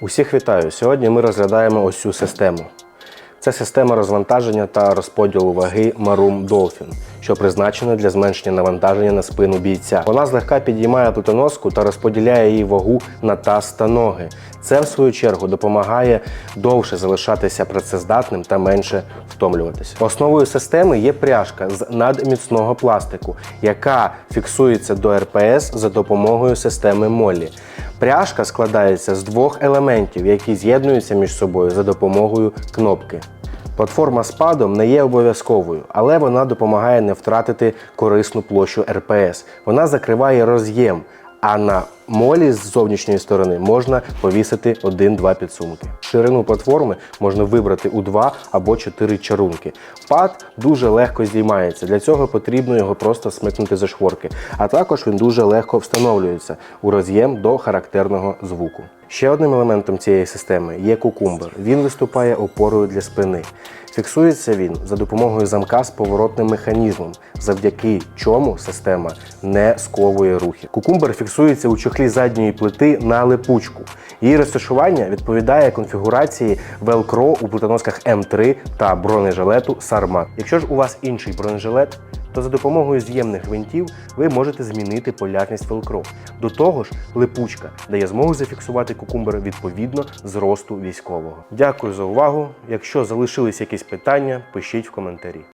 Усіх вітаю! Сьогодні ми розглядаємо ось цю систему. Це система розвантаження та розподілу ваги Marum Dolphin, що призначена для зменшення навантаження на спину бійця. Вона злегка підіймає плитоноску та розподіляє її вагу на таз та ноги. Це, в свою чергу, допомагає довше залишатися працездатним та менше втомлюватися. Основою системи є пряжка з надміцного пластику, яка фіксується до РПС за допомогою системи Моллі. Пряжка складається з двох елементів, які з'єднуються між собою за допомогою кнопки. Платформа з падом не є обов'язковою, але вона допомагає не втратити корисну площу РПС. Вона закриває роз'єм, а на молі з зовнішньої сторони можна повісити один-два підсумки. Ширину платформи можна вибрати у два або чотири чарунки. Пад дуже легко здіймається. Для цього потрібно його просто смикнути за шворки. А також він дуже легко встановлюється у роз'єм до характерного звуку. Ще одним елементом цієї системи є кукумбер. Він виступає опорою для спини. Фіксується він за допомогою замка з поворотним механізмом, завдяки чому система не сковує рухи. Кукумбер фіксується у чохлі задньої плити на липучку. Її розташування відповідає конфігурації велкро у плитоносках М3 та бронежилету Сармат. Якщо ж у вас інший бронежилет, то за допомогою з'ємних гвинтів ви можете змінити полярність велкро. До того ж, липучка дає змогу зафіксувати кукумбер відповідно зросту військового. Дякую за увагу. Якщо залишились якісь питання, пишіть в коментарі.